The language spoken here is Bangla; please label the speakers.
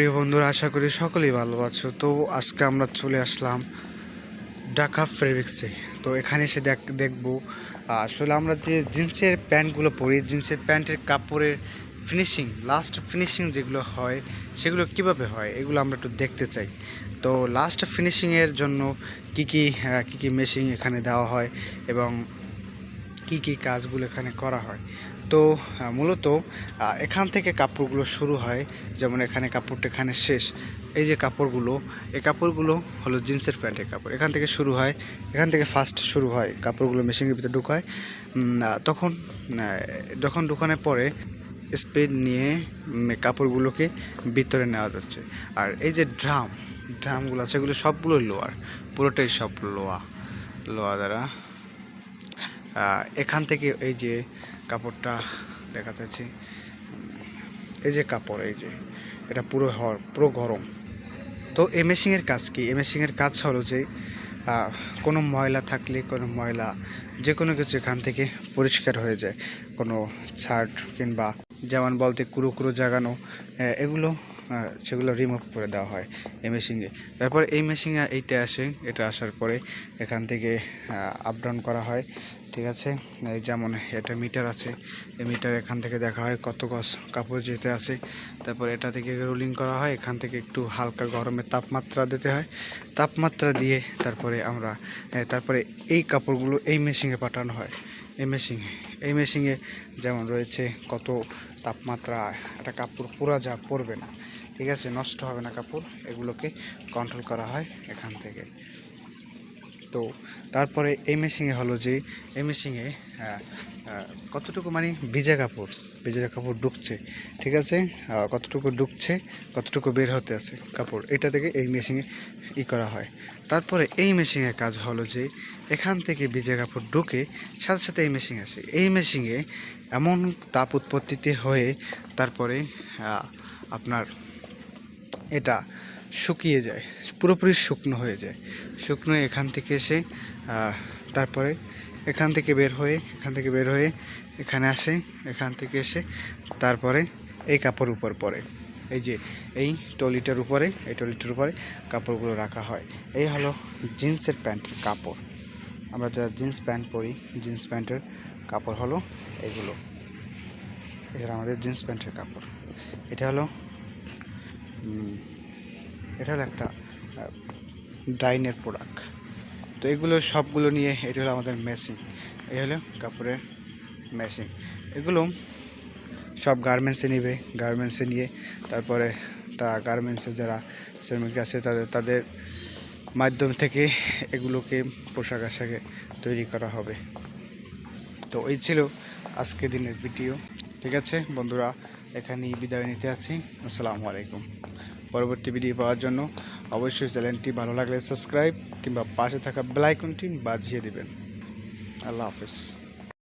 Speaker 1: প্রিয় বন্ধুরা, আশা করি সকলেই ভালো আছো। তো আজকে আমরা চলে আসলাম ঢাকা ফেব্রিক্সে। তো এখানে এসে দেখ, দেখব আসলে আমরা যে জিন্সের প্যান্টগুলো পরি, জিন্সের প্যান্টের কাপড়ের ফিনিশিং লাস্ট ফিনিশিং যেগুলো হয়, সেগুলো কীভাবে হয়, এগুলো আমরা একটু দেখতে চাই। তো লাস্ট ফিনিশিংয়ের জন্য কী কী কী কী মেশিন এখানে দেওয়া হয় এবং কি কি কাজগুলো এখানে করা হয়। তো মূলত এখান থেকে কাপড়গুলো শুরু হয়, যেমন এখানে কাপড়টা এখানে শেষ। এই যে কাপড়গুলো, এই কাপড়গুলো হলো জিন্সের প্যান্টের কাপড়। এখান থেকে শুরু হয়, এখান থেকে ফার্স্ট শুরু হয়, কাপড়গুলো মেশিনের ভিতরে ঢুকায়। তখন যখন ঢুকানোর পরে স্পিড নিয়ে কাপড়গুলোকে ভিতরে নেওয়া যাচ্ছে। আর এই যে ড্রাম ড্রামগুলো আছে, এগুলো সবগুলো লোয়ার পুরোটাই সব লোয়া লোয়া দ্বারা এখান থেকে এই যে কাপড়টা দেখা যাচ্ছে এই যে কাপড়, এই যে, এটা পুরো পুরো গরম। তো এই মেশিনের কাজ কি? এই মেশিনের কাজ হলো যে কোনো ময়লা থাকলে কোনো ময়লা যে কোনো কিছু এখান থেকে পরিষ্কার হয়ে যায়। কোনো ছাট কিংবা যেমন বলতে কুরো কুরো জাগানো এগুলো সেগুলো রিমুভ করে দেওয়া হয় এই মেশিনে তারপর এই মেশিনে এইটা আসে, এটা আসার পরে এখান থেকে আপ ডাউন করা হয়। ঠিক আছে? এই যেমন এটা মিটার আছে। এই মিটার এখান থেকে দেখা হয় কত গজ কাপড় যেতে আছে। তারপর এটা থেকে রোলিং করা হয়। এখান থেকে একটু হালকা গরমের তাপমাত্রা দিতে হয়। তাপমাত্রা দিয়ে তারপরে আমরা তারপরে এই কাপড়গুলো এই মেশিনে পাঠানো হয়। এই মেশিনে এই মেশিনে যেমন রয়েছে কত তাপমাত্রা, একটা কাপড় পুরা যা পরবে না। ঠিক আছে? নষ্ট হবে না কাপড়। এগুলোকে কন্ট্রোল করা হয় এখান থেকে। তো তারপরে এই মেশিনে হলো যে, এই মেশিনে কতটুকু মানে ভিজা কাপড় ভিজা কাপড় ঢুকছে, ঠিক আছে? কতটুকু ঢুকছে, কতটুকু বের হতে আছে কাপড়, এটা থেকে এই মেশিনে ই করা হয়। তারপরে এই মেশিনের কাজ হলো যে, এখান থেকে ভিজা কাপড় ঢুকে সাথে সাথে এই মেশিন আসে। এই মেশিনে এমন তাপ উৎপত্তিতে হয়ে তারপরে আপনার এটা শুকিয়ে যায়, পুরোপুরি শুকনো হয়ে যায়। শুকনো এখান থেকে এসে তারপরে এখান থেকে বের হয়ে, এখান থেকে বের হয়ে এখানে আসে, এখান থেকে এসে তারপরে এই কাপড় উপর পরে। এই যে, এই টলিটার উপরে, এই টলিটার উপরে কাপড়গুলো রাখা হয়। এই হলো জিন্সের প্যান্টের কাপড়। আমরা যারা জিন্স প্যান্ট পরি, জিন্স প্যান্টের কাপড় হলো এগুলো। এটা আমাদের জিন্স প্যান্টের কাপড়। এটা হলো এটা হলো একটা ডাইনের প্রোডাক্ট তো এগুলো সবগুলো নিয়ে এটা হলো আমাদের মেশিন। এই হলো কাপড়ের মেশিন। এগুলো সব গার্মেন্টসে নেবে, গার্মেন্টসে নিয়ে তারপরে তা গার্মেন্টসে যারা শ্রমিকরা আছে তাদের তাদের মাধ্যম থেকে এগুলোকে পোশাক আশাকে তৈরি করা হবে। তো এই ছিল আজকে দিনের ভিডিও। ঠিক আছে বন্ধুরা এখানেই বিদায় নিতে আছি। আসসালামু আলাইকুম। পরবর্তী ভিডিও পাওয়ার জন্য অবশ্যই চ্যানেলটি ভালো লাগলে সাবস্ক্রাইব কিংবা পাশে থাকা বেলাইকনটি বাজিয়ে দেবেন। আল্লাহ হাফিজ।